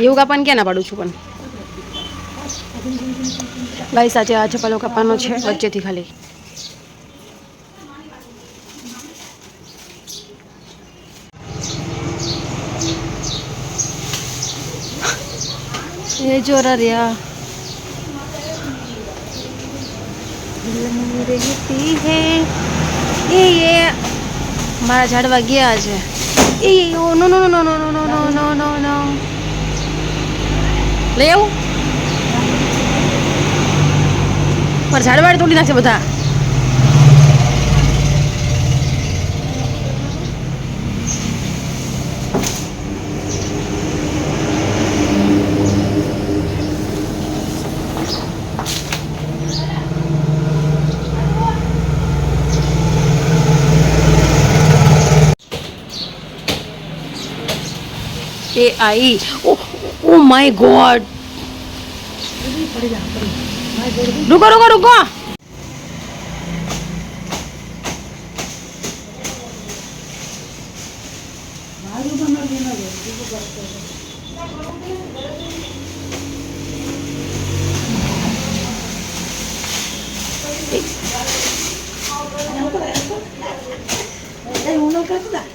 એવું કાપવાનું ક્યાં ના પાડું છું પણ ગાઈ સાચે આ ચપ્પલો કાપવાનો છે વચ્ચેથી ખાલી એ જોરા રહ્યા રહેતી હે એ એ મારા ઝાડવા ગયા છે એ ઓ નો નો નો નો નો નો નો નો નો નો લઈ આવું મારા ઝાડવાડ તોડી નાખશે બધા AI. Oh, oh my God. रुको रुको रुको Hey, uno que está.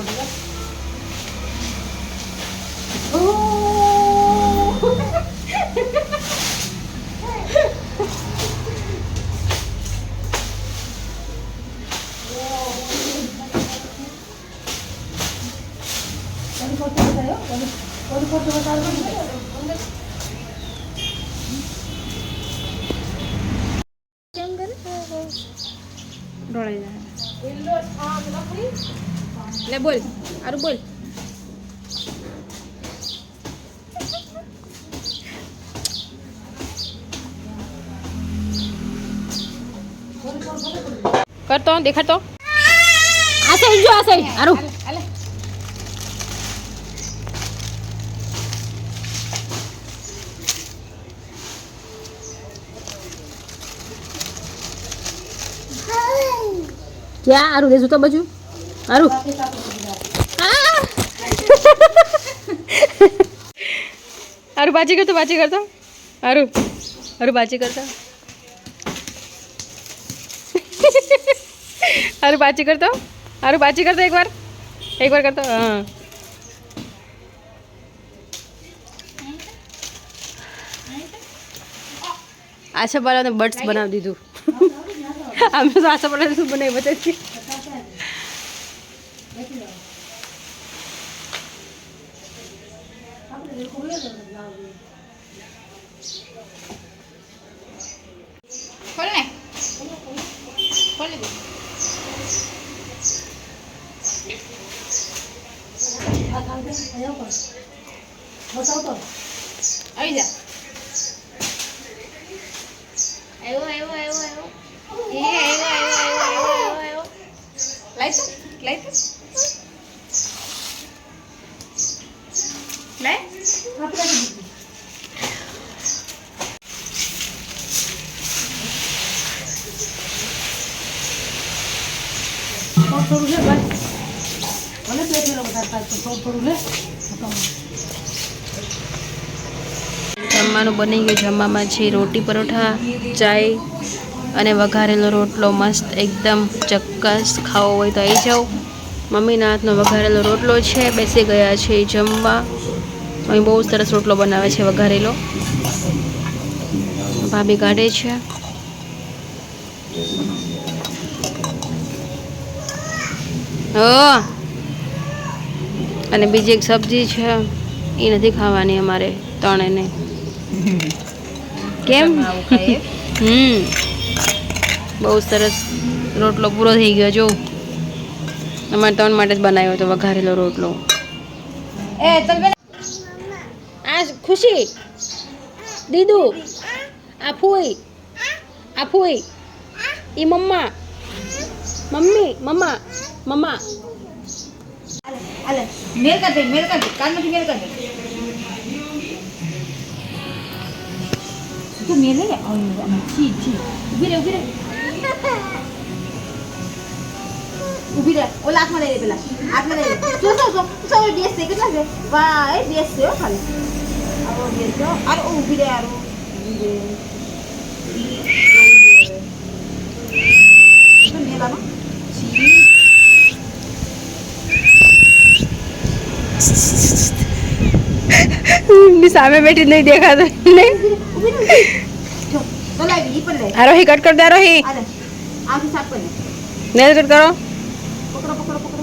먹어볼래? 오! 여기 버튼 가요? 여기, 여기 버튼 가요? 쨍근? 로라이자 일로 자, 누나 프리? લે બોલ આરું બોલ. કરતો દેખાડતો. આ સાઈડ જો આ સાઈડ. આરું. ક્યાં? આરું દેશું તો બાજુ. अरु अरु बाजी कर तो बाजी कर तो अरु अरु बाजी कर तो अरु बाजी कर तो अरु बाजी कर तो एक बार. एक बार कर तो हाँ आशा बाला ने આશા બાળાને બટ્સ બનાવી દીધું અમે તો આશા બાળા શું બનાવી બતાવી ખોલ ને ખોલી દે આવી જા. આવ્યો આવ્યો આવ્યો આવ્યો એ આવ્યો આવ્યો આવ્યો આવ્યો આવ્યો લાઈ તો લાઈ તો. જમવાનું બની ગયું. જમવામાં છે રોટી પરોઠા, ચાય અને વઘારેલો રોટલો મસ્ત, એકદમ ચક્કસ ખાવો હોય તો આવી જાઓ. મમ્મીના હાથનો વઘારેલો રોટલો છે. બેસી ગયા છે જમવા. મમ્મી બહુ સરસ રોટલો બનાવે છે વઘારેલો. ભાભી કાઢે છે. અને બીજી એક સબ્જી છે. એ નથી ખાવાની અમારે ત્રણેને કેમ? હમ. બહુ સરસ રોટલો પૂરો થઈ ગયો જો. અમારે ત્રણ માટે જ બનાવ્યો હતો વઘારેલો રોટલો. એ খুশি দিদু আপুই আপুই ই মাম্মা మమ్మీ మమ్మ మమ్మ అలా మీరు కదండి మీరు కదండి కాదు మీరు కదండి तू मेरे और अच्छी अच्छी उभी रे उभी रे उभी रे ओ लात मारे रे पहला हाथ मारे रे सो सो सो सो डीएस से कितना से वाह डीएस से ओ खाली सामने बैठी नहीं देखा तो नहीं आरोही कट कर दे आरोही आँखें साफ़ कर नेल कट करो। पकड़ो पकड़ो पकड़ो।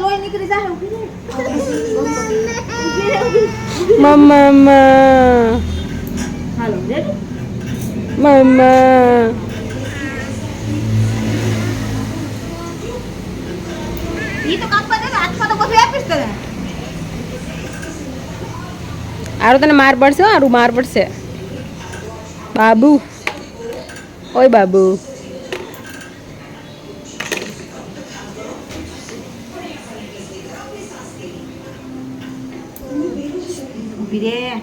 લોહી નીકળે. જાય. મમ્મા હાલો? મમ્મા ઈ તો કાપવા દે હાથમાં તો બધું આપીશ તને. આરું તને માર પડશે હો, આરું માર પડશે બાબુ ઓય બાબુ ઊભી રહે.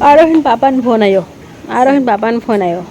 આરોહીન પાપાનો ફોન આવ્યો આરોહીન પાપાનો ફોન આવ્યો